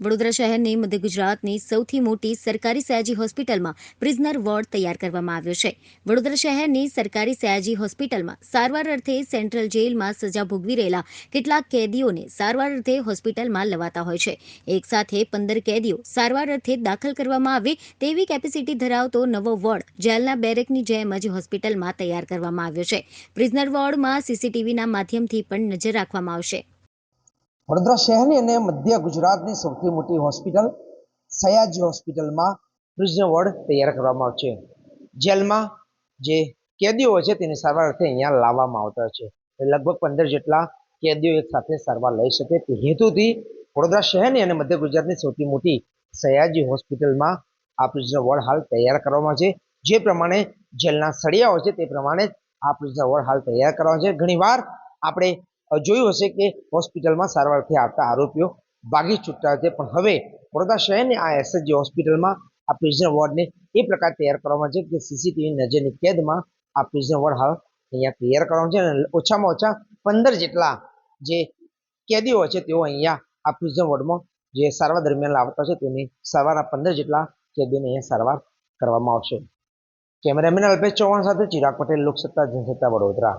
વડોદરા શહેરની મધ્ય ગુજરાતની સૌથી મોટી સરકારી સયાજી હોસ્પિટલમાં પ્રિઝનર વોર્ડ તૈયાર કરવામાં આવ્યો છે. વડોદરા શહેરની સરકારી સયાજી હોસ્પિટલમાં સારવાર અર્થે સેન્ટ્રલ જેલમાં સજા ભોગવી રહેલા કેટલાક કેદીઓને સારવાર અર્થે હોસ્પિટલમાં લવાતા હોય છે. એક સાથે પંદર કેદીઓ સારવાર અર્થે દાખલ કરવામાં આવે તેવી કેપેસિટી ધરાવતો નવો વોર્ડ જેલના બેરેકની જેમ જ હોસ્પિટલમાં તૈયાર કરવામાં આવ્યો છે. પ્રિઝનર વોર્ડમાં સીસીટીવીના માધ્યમથી પણ નજર રાખવામાં આવશે. વડોદરા શહેરની અને મધ્ય ગુજરાતની સૌથી મોટી હોસ્પિટલ સયાજી હોસ્પિટલમાં પ્રિઝન વોર્ડ તૈયાર કરવામાં આવશે. જેલમાં જે કેદીઓ હોય છે તેની સારવાર અર્થે અહીંયા લાવવામાં આવતા છે. લગભગ પંદર જેટલા કેદીઓ એક સાથે સારવાર લઈ શકે તે હેતુથી વડોદરા શહેરની અને મધ્ય ગુજરાતની સૌથી મોટી સયાજી હોસ્પિટલમાં આ પ્રિઝન વોર્ડ હાલ તૈયાર કરવામાં છે. જે પ્રમાણે જેલના સળિયા હોય છે તે પ્રમાણે આ પ્રિઝન વોર્ડ હાલ તૈયાર કરવામાં છે. ઘણીવાર આપણે જોયું હશે કે હોસ્પિટલમાં સારવારથી આવતા આરોપીઓ ભાગી છૂટતા છે. પણ હવે વડોદરા શહેરની આ એસએચજી હોસ્પિટલમાં આ પ્રિઝનર વોર્ડને એ પ્રકાર તૈયાર કરવામાં છે કે સીસીટીવી નજરની કેદમાં આ પ્રિઝનર વોર્ડ હાલ અહીંયા તૈયાર કરવામાં છે અને ઓછામાં ઓછા પંદર જેટલા જે કેદીઓ છે તેઓ અહીંયા આ પ્રિઝનર વોર્ડમાં જે સારવાર દરમિયાન લાવતા છે તેની સારવારના પંદર જેટલા કેદીઓને અહીંયા સારવાર કરવામાં આવશે. કેમેરામેન અલ્પેશ ચૌહાણ સાથે ચિરાગ પટેલ લોકસત્તા જનસત્તા વડોદરા.